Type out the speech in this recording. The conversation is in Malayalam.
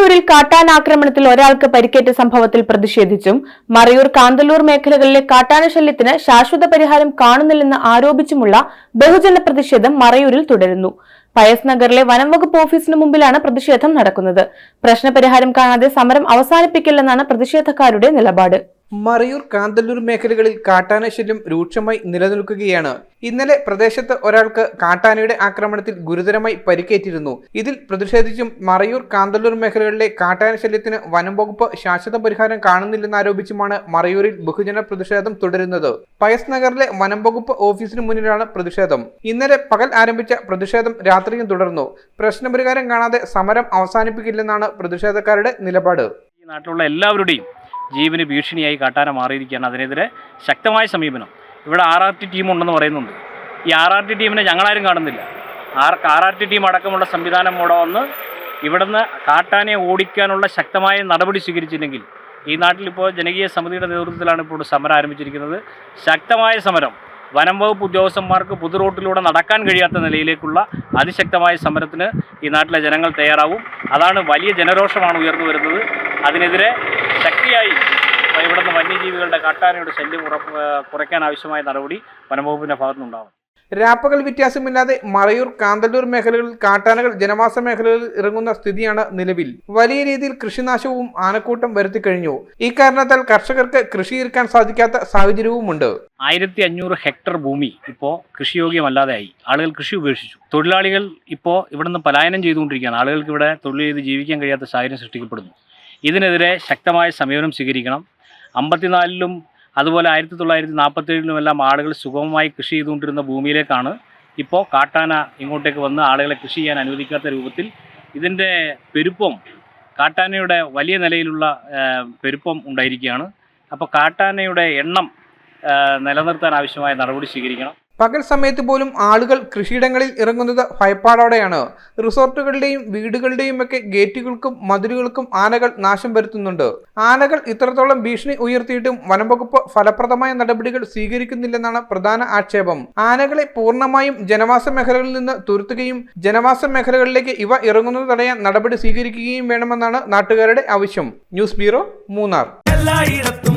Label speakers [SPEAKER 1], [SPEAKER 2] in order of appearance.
[SPEAKER 1] കാന്തല്ലൂരിൽ കാട്ടാനാക്രമണത്തിൽ ഒരാൾക്ക് പരിക്കേറ്റ സംഭവത്തിൽ പ്രതിഷേധിച്ചും മറയൂർ കാന്തല്ലൂർ മേഖലകളിലെ കാട്ടാന ശല്യത്തിന് ശാശ്വത പരിഹാരം കാണുന്നില്ലെന്ന് ആരോപിച്ചുമുള്ള ബഹുജന പ്രതിഷേധം മറയൂരിൽ തുടരുന്നു. പയസ് നഗറിലെ വനം വകുപ്പ് ഓഫീസിന് മുമ്പിലാണ് പ്രതിഷേധം നടക്കുന്നത്. പ്രശ്നപരിഹാരം കാണാതെ സമരം അവസാനിപ്പിക്കില്ലെന്നാണ് പ്രതിഷേധക്കാരുടെ നിലപാട്.
[SPEAKER 2] മറയൂർ കാന്തല്ലൂർ മേഖലകളിൽ കാട്ടാനശല്യം രൂക്ഷമായി നിലനിൽക്കുകയാണ്. ഇന്നലെ പ്രദേശത്ത് ഒരാൾക്ക് കാട്ടാനയുടെ ആക്രമണത്തിൽ ഗുരുതരമായി പരിക്കേറ്റിരുന്നു. ഇതിൽ പ്രതിഷേധിച്ചും മറയൂർ കാന്തല്ലൂർ മേഖലകളിലെ കാട്ടാന ശല്യത്തിന് വനം വകുപ്പ് ശാശ്വത പരിഹാരം കാണുന്നില്ലെന്നാരോപിച്ചുമാണ് മറയൂരിൽ ബഹുജന പ്രതിഷേധം തുടരുന്നത്. പയസ് നഗറിലെ വനം വകുപ്പ് ഓഫീസിന് മുന്നിലാണ് പ്രതിഷേധം. ഇന്നലെ പകൽ ആരംഭിച്ച പ്രതിഷേധം രാത്രിയും തുടർന്നു. പ്രശ്നപരിഹാരം കാണാതെ സമരം അവസാനിപ്പിക്കില്ലെന്നാണ് പ്രതിഷേധക്കാരുടെ നിലപാട്.
[SPEAKER 3] ഈ നാട്ടിലുള്ള എല്ലാവരുടെയും ജീവന് ഭീഷണിയായി കാട്ടാന മാറിയിരിക്കുകയാണ് അതിനെതിരെ ശക്തമായ സമീപനം. ഇവിടെ ആർ ആർ ടി ടീം ഉണ്ടെന്ന് പറയുന്നുണ്ട്. ഈ ആർ ആർ ടി ടീമിനെ ഞങ്ങളാരും കാണുന്നില്ല. R R R T team അടക്കമുള്ള സംവിധാനം കൂടെ വന്ന് ഇവിടുന്ന് കാട്ടാനെ ഓടിക്കാനുള്ള ശക്തമായ നടപടി സ്വീകരിച്ചില്ലെങ്കിൽ ഈ നാട്ടിലിപ്പോൾ ജനകീയ സമിതിയുടെ നേതൃത്വത്തിലാണ് ഇപ്പോൾ സമരം ആരംഭിച്ചിരിക്കുന്നത്. ശക്തമായ സമരം. വനം വകുപ്പ് ഉദ്യോഗസ്ഥന്മാർക്ക് പുതുറോട്ടിലൂടെ നടക്കാൻ കഴിയാത്ത നിലയിലേക്കുള്ള അതിശക്തമായ സമരത്തിന് ഈ നാട്ടിലെ ജനങ്ങൾ തയ്യാറാവും. അതാണ് വലിയ ജനരോഷമാണ് ഉയർന്നു വരുന്നത്. അതിനെതിരെ ശക്തിയായി ഇവിടുന്ന് വന്യജീവികളുടെ കാട്ടാനയുടെ ശല്യം ഉറപ്പ് കുറയ്ക്കാൻ ആവശ്യമായ നടപടി വനംവകുപ്പിന്റെ ഭാഗത്തുനിന്നുണ്ടാവും
[SPEAKER 2] രാപ്പകൽ വ്യത്യാസമില്ലാതെ മറയൂർ കാന്തല്ലൂർ മേഖലകളിൽ കാട്ടാനകൾ ജനവാസ മേഖലകളിൽ ഇറങ്ങുന്ന സ്ഥിതിയാണ് നിലവിൽ. വലിയ രീതിയിൽ കൃഷിനാശവും ആനക്കൂട്ടം വരുത്തി കഴിഞ്ഞു. ഈ കാരണത്താൽ കർഷകർക്ക് കൃഷിയിറക്കാൻ സാധിക്കാത്ത സാഹചര്യവുമുണ്ട്.
[SPEAKER 3] ആയിരത്തി അഞ്ഞൂറ് ഹെക്ടർ ഭൂമി ഇപ്പോൾ കൃഷിയോഗ്യമല്ലാതെയായി. ആളുകൾ കൃഷി ഉപേക്ഷിച്ചു. തൊഴിലാളികൾ ഇപ്പോൾ ഇവിടുന്ന് പലായനം ചെയ്തുകൊണ്ടിരിക്കുകയാണ്. ആളുകൾക്ക് ഇവിടെ തൊഴിൽ ചെയ്ത് ജീവിക്കാൻ കഴിയാത്ത സാഹചര്യം സൃഷ്ടിക്കപ്പെടുന്നു. ഇതിനെതിരെ ശക്തമായ സമീപനം സ്വീകരിക്കണം. അമ്പത്തിനാലിലും അതുപോലെ ആയിരത്തി തൊള്ളായിരത്തി നാൽപ്പത്തേഴിലുമെല്ലാം ആളുകൾ സുഗമമായി കൃഷി ചെയ്തുകൊണ്ടിരുന്ന ഭൂമിയിലേക്കാണ് ഇപ്പോൾ കാട്ടാന ഇങ്ങോട്ടേക്ക് വന്ന് ആളുകളെ കൃഷി ചെയ്യാൻ അനുവദിക്കാത്ത രൂപത്തിൽ ഇതിന്റെ പെരുപ്പം കാട്ടാനയുടെ വലിയ നിലയിലുള്ള പെരുപ്പം ഉണ്ടായിരിക്കുകയാണ്. അപ്പോൾ കാട്ടാനയുടെ എണ്ണം നിലനിർത്താൻ ആവശ്യമായ നടപടി സ്വീകരിക്കണം.
[SPEAKER 2] പകൽ സമയത്ത് പോലും ആളുകൾ കൃഷിയിടങ്ങളിൽ ഇറങ്ങുന്നത് ഭയപ്പാടോടെയാണ്. റിസോർട്ടുകളുടെയും വീടുകളുടെയും ഒക്കെ ഗേറ്റുകൾക്കും മതിലുകൾക്കും ആനകൾ നാശം വരുത്തുന്നുണ്ട്. ആനകൾ ഇത്രത്തോളം ഭീഷണി ഉയർത്തിയിട്ടും വനംവകുപ്പ് ഫലപ്രദമായ നടപടികൾ സ്വീകരിക്കുന്നില്ലെന്നാണ് പ്രധാന ആക്ഷേപം. ആനകളെ പൂർണമായും ജനവാസ മേഖലകളിൽ നിന്ന് തുരുത്തുകയും ജനവാസ മേഖലകളിലേക്ക് ഇവ ഇറങ്ങുന്നത് തടയാൻ നടപടി സ്വീകരിക്കുകയും വേണമെന്നാണ് നാട്ടുകാരുടെ ആവശ്യം. News bureau Munnar.
[SPEAKER 4] എല്ലായിടത്തും